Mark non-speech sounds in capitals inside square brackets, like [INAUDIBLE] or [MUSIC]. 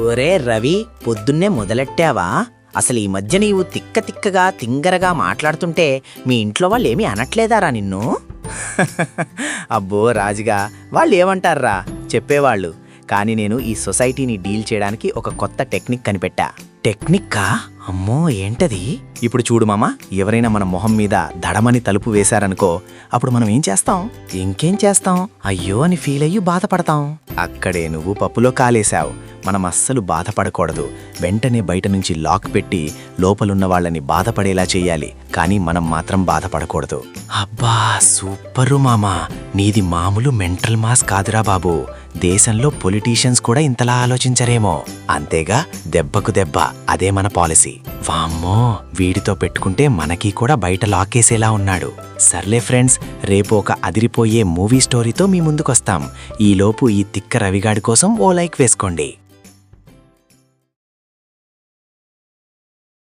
ఒరే రవి పొద్దున్నే మొదలెట్టావా? అసలు ఈ మధ్య నీవు తిక్క తిక్కగా తింగరగా మాట్లాడుతుంటే మీ ఇంట్లో వాళ్ళు ఏమీ అనట్లేదారా నిన్ను? [LAUGHS] అబ్బో రాజుగా వాళ్ళు ఏమంటారా చెప్పేవాళ్ళు. కానీ నేను ఈ సొసైటీని డీల్ చేయడానికి ఒక కొత్త టెక్నిక్ కనిపెట్టా. టెక్నిక్కా? అమ్మో ఏంటది? ఇప్పుడు చూడు మామ ఎవరైనా మన మొహం మీద దడమని తలుపు వేశారనుకో అప్పుడు మనం ఏం చేస్తాం? ఇంకేం చేస్తాం? అయ్యో అని ఫీల్ అయ్యి బాధపడతాం. అక్కడే నువ్వు పప్పులో కాలేశావు. మనం అస్సలు బాధపడకూడదు. వెంటనే బయట నుంచి లాక్ పెట్టి లోపలున్న వాళ్ళని బాధపడేలా చేయాలి. కానీ మనం మాత్రం బాధపడకూడదు. అబ్బా సూపరు మామా. నీది మామూలు మెంటల్ మాస్ కాదురా బాబు. దేశంలో పొలిటీషియన్స్ కూడా ఇంతలా ఆలోచించరేమో. అంతేగా దెబ్బకు దెబ్బ. అదే మన పాలసీ. వామ్మో వీడితో పెట్టుకుంటే మనకి కూడా బయట లాకేసేలా ఉన్నాడు. సర్లే ఫ్రెండ్స్ రేపు ఒక అదిరిపోయే మూవీ స్టోరీతో మీ ముందుకొస్తాం. ఈలోపు ఈ తిక్క రవిగాడి కోసం ఓ లైక్ వేసుకోండి.